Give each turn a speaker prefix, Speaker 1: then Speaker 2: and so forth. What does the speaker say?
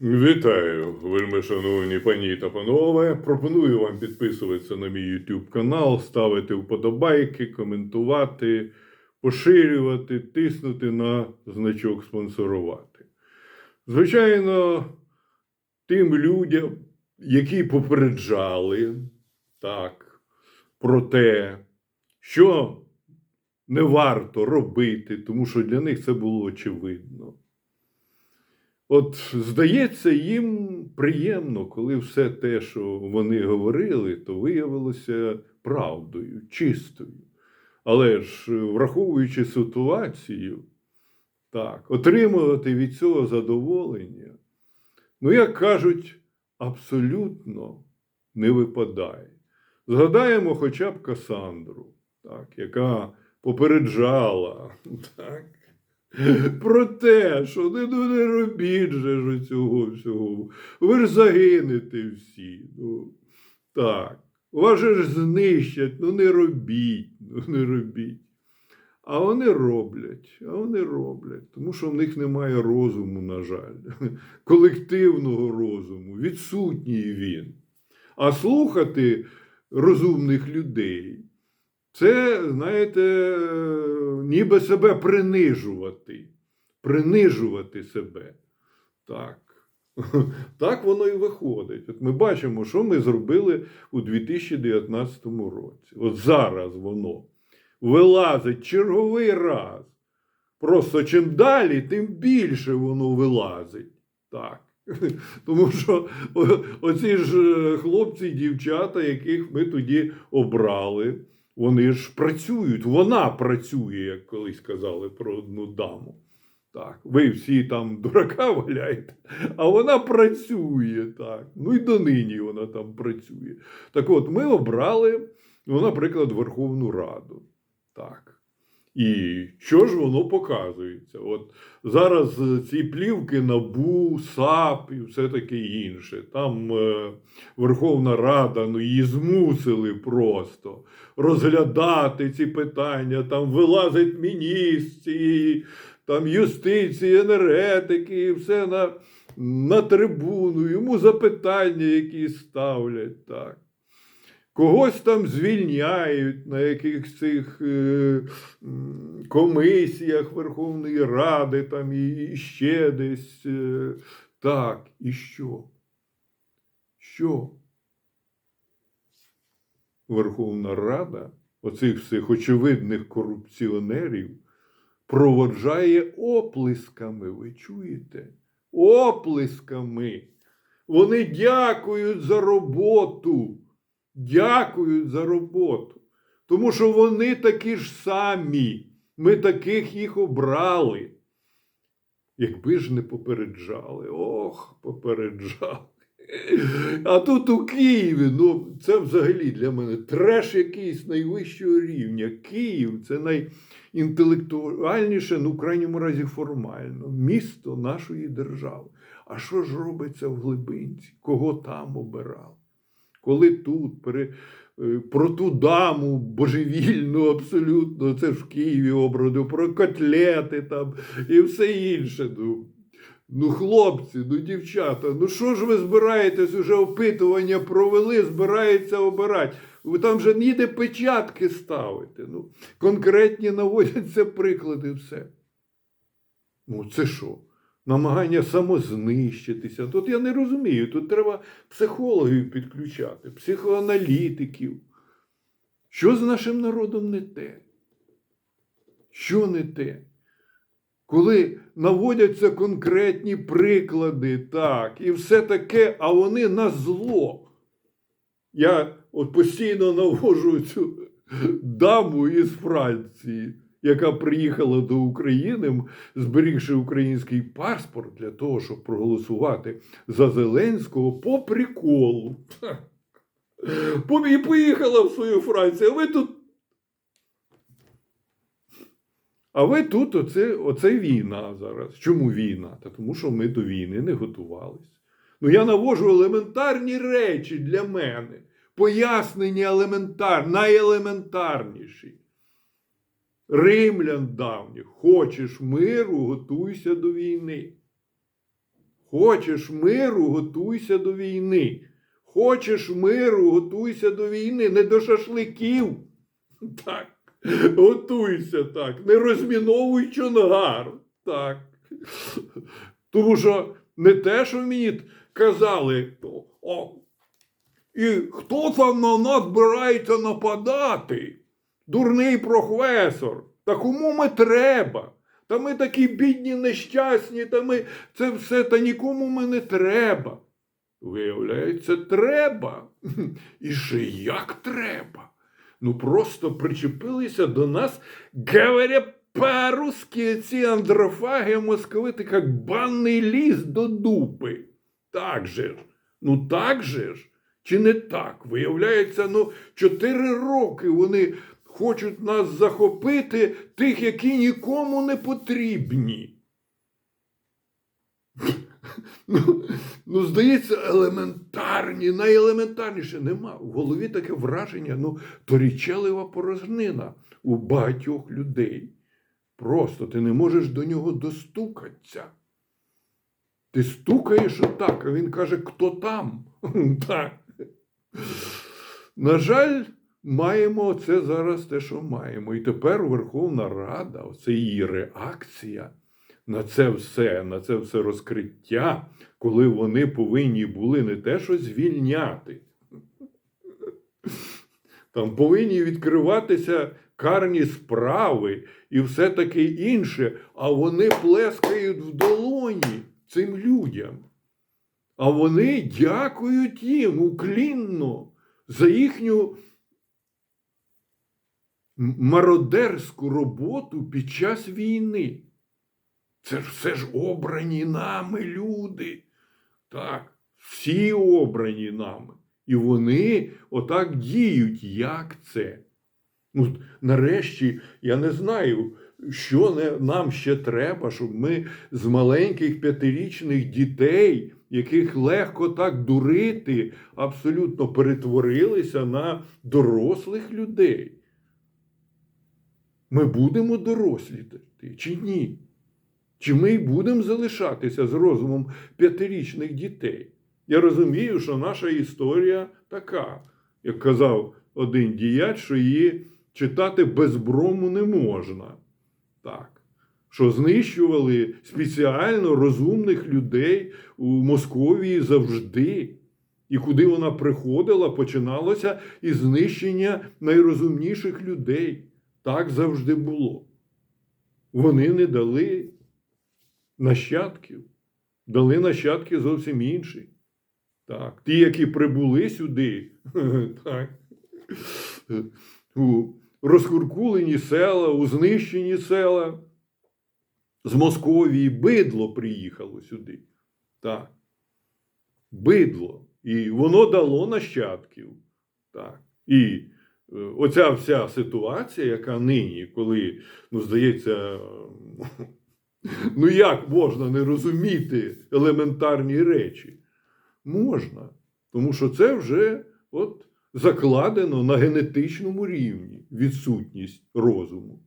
Speaker 1: Вітаю, вельми шановні пані та панове. Пропоную вам підписуватися на мій YouTube канал, ставити вподобайки, коментувати, поширювати, тиснути на значок спонсорувати. Звичайно, тим людям, які попереджали так, про те, що не варто робити, тому що для них це було очевидно. От здається, їм приємно, коли все те, що вони говорили, то виявилося правдою, чистою. Але ж, враховуючи ситуацію, так, отримувати від цього задоволення, ну, як кажуть, абсолютно не випадає. Згадаємо хоча б Касандру, так, яка попереджала. Так, про те, що не, ну, не робіть же цього всього. Ви ж загинете всі. Ну, так. Вас же ж знищать, ну не робіть, ну не робіть. А вони роблять, а вони роблять, тому що в них немає розуму, на жаль, колективного розуму, відсутній він. А слухати розумних людей це, знаєте, ніби себе принижувати. Принижувати себе. Так. Так воно і виходить. От ми бачимо, що ми зробили у 2019 році. От зараз воно вилазить черговий раз. Просто чим далі, тим більше воно вилазить. Так. Тому що оці ж е, хлопці і дівчата, яких ми тоді обрали, вони ж працюють, вона працює, як колись казали про одну даму. Так, ви всі там дурака валяєте, а вона працює так. Ну і донині вона там працює. Так от, ми обрали, ну, наприклад, Верховну Раду. Так. І що ж воно показується? От зараз е, ці плівки НАБУ, САП і все таке інше. Там е, Верховна Рада, ну її змусили просто розглядати ці питання. Там вилазить міністр, там юстиції, енергетики, і все на, на трибуну. Йому запитання, які ставлять. так. Когось там звільняють на якихось цих е, комісіях Верховної Ради, там і, і ще десь. Е, так, і що? Що? Верховна Рада оцих всіх очевидних корупціонерів проводжає оплесками, ви чуєте? Оплесками. Вони дякують за роботу дякують за роботу. Тому що вони такі ж самі. Ми таких їх обрали. Якби ж не попереджали, ох, попереджали. А тут у Києві, ну це взагалі для мене треш якийсь найвищого рівня. Київ це найінтелектуальніше, ну, в крайньому разі, формально, місто нашої держави. А що ж робиться в глибинці? Кого там обирали? Коли тут пере, е, про ту даму божевільну, абсолютно, це ж в Києві обраду, про котлети там і все інше. Ну, ну хлопці, ну дівчата, ну що ж ви збираєтесь уже опитування провели, збирається обирати. Ви там же ніде печатки ставити. Ну, Конкретні наводяться приклади, все. Ну, це що? Намагання самознищитися. Тут я не розумію, тут треба психологів підключати, психоаналітиків. Що з нашим народом не те? Що не те? Коли наводяться конкретні приклади, так, і все таке, а вони на зло. Я от постійно навожу цю даму із Франції яка приїхала до України, зберігши український паспорт для того, щоб проголосувати за Зеленського по приколу. І поїхала в свою Францію. А ви тут. А ви тут оце, оце війна зараз. Чому війна? Та тому що ми до війни не готувалися. Ну, я навожу елементарні речі для мене. Пояснення елементар, найелементарніші римлян давніх. Хочеш миру, готуйся до війни. Хочеш миру, готуйся до війни. Хочеш миру, готуйся до війни, не до шашликів. Так, готуйся так, не розміновуй чонгар. Так. Тому що не те, що мені казали, о, і хто там на нас збирається нападати? Дурний професор. Та кому ми треба? Та ми такі бідні, нещасні, та ми це все, та нікому ми не треба. Виявляється, треба. І ще як треба. Ну просто причепилися до нас, говоря по-русски, ці андрофаги московити, як банний ліс до дупи. Так же ж. Ну так же ж. Чи не так? Виявляється, ну, чотири роки вони хочуть нас захопити, тих, які нікому не потрібні. Ну, ну, здається, елементарні, найелементарніше нема. В голові таке враження, ну, торічелива порожнина у багатьох людей. Просто ти не можеш до нього достукатися. Ти стукаєш отак, а він каже, хто там? На жаль, маємо це зараз те, що маємо. І тепер Верховна Рада, це її реакція на це все, на це все розкриття, коли вони повинні були не те, що звільняти. Там повинні відкриватися карні справи і все таке інше, а вони плескають в долоні цим людям. А вони дякують їм уклінно за їхню мародерську роботу під час війни. Це ж все ж обрані нами люди. Так, всі обрані нами. І вони отак діють. Як це? Ну, нарешті, я не знаю, що не, нам ще треба, щоб ми з маленьких п'ятирічних дітей, яких легко так дурити, абсолютно перетворилися на дорослих людей. Ми будемо доросліти чи ні? Чи ми й будемо залишатися з розумом п'ятирічних дітей? Я розумію, що наша історія така, як казав один діяч, що її читати без брому не можна. Так. Що знищували спеціально розумних людей у Московії завжди. І куди вона приходила, починалося із знищення найрозумніших людей. Так завжди було. Вони не дали нащадків, дали нащадки зовсім інші. Так. Ті, які прибули сюди, так, у розкуркулені села, у знищені села. З Московії бидло приїхало сюди. Так. Бидло. І воно дало нащадків. Так. І оця вся ситуація, яка нині, коли, ну, здається, ну як можна не розуміти елементарні речі? Можна. Тому що це вже от закладено на генетичному рівні відсутність розуму.